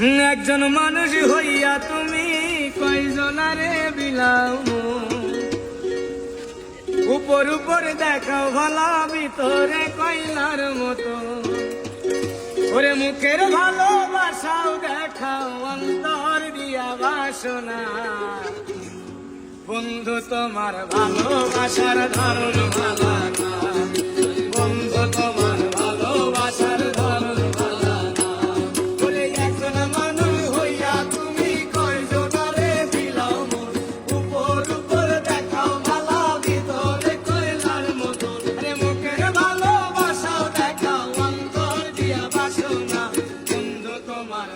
একজন মানুষ হইয়া তুমি কয়জনারে বিলাও উপর উপর দেখাও ভালা, ভিতরে কয়লার মতো। ওরে মুখের ভালোবাসাও দেখাও, অন্তর দিয়া বাসনা। বন্ধু, তোমার ভালোবাসার ধরন ভালা না। না বন্ধু তোমার